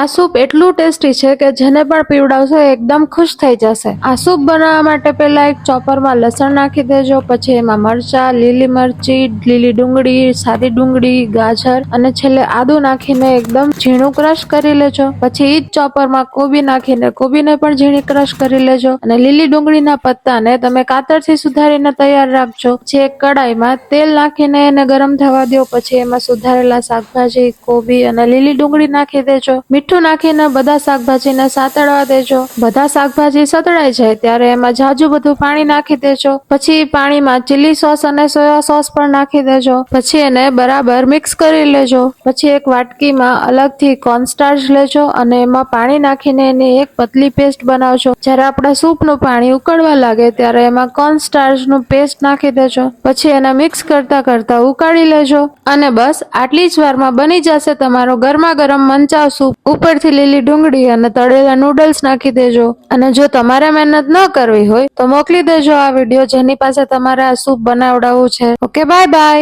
આ સૂપ એટલું ટેસ્ટી છે કે જેને પણ પીવડાવશો એકદમ ખુશ થઈ જશે. આ સૂપ બનાવવા માટે પહેલા એક ચોપરમાં લસણ નાખી દેજો, પછી એમાં મરચા, લીલી મરચી, લીલી ડુંગળી, સાદી ડુંગળી, ગાજર અને છેલ્લે આદુ નાખીને એકદમ ઝીણું ક્રશ કરી લેજો. પછી એ જ ચોપરમાં કોબી નાખીને, કોબીને પણ ઝીણી ક્રશ કરી લેજો અને લીલી ડુંગળીના પત્તાને તમે કાતરથી સુધારીને તૈયાર રાખજો. જે કડાઈમાં તેલ નાખીને એને ગરમ થવા દો, પછી એમાં સુધારેલા શાકભાજી, કોબી અને લીલી ડુંગળી નાખી દેજો. મીઠું નાખીને બધા શાકભાજીને સાતળવા દેજો. બધા શાકભાજી સતળાઈ જાય ત્યારે એમાં જાજુ બધું પાણી નાખી દેજો. પછી પાણીમાં ચીલી સોસ અને સોયા સોસ પણ નાખી દેજો. પછી એને બરાબર મિક્સ કરી લેજો. પછી એક વાટકીમાં અલગથી કોર્નસ્ટાર્ચ લેજો અને એમાં પાણી નાખીને એની એક પતલી પેસ્ટ બનાવજો. જ્યારે આપણા સૂપનું પાણી ઉકળવા લાગે ત્યારે એમાં કોર્નસ્ટાર્ચનું પેસ્ટ નાખી દેજો. પછી એને મિક્સ કરતા કરતા ઉકાળી લેજો. અને બસ આટલી જ વારમાં બની જશે તમારો ગરમા ગરમ મંચાવ સૂપ. ઉપરથી લીલી ડુંગળી અને તળેલા નૂડલ્સ નાખી દેજો. અને જો તમારે મહેનત ન કરવી હોય તો મોકલી દેજો આ વીડિયો જેની પાસે તમારે આ સૂપ બનાવડાવવું છે. Okay bye bye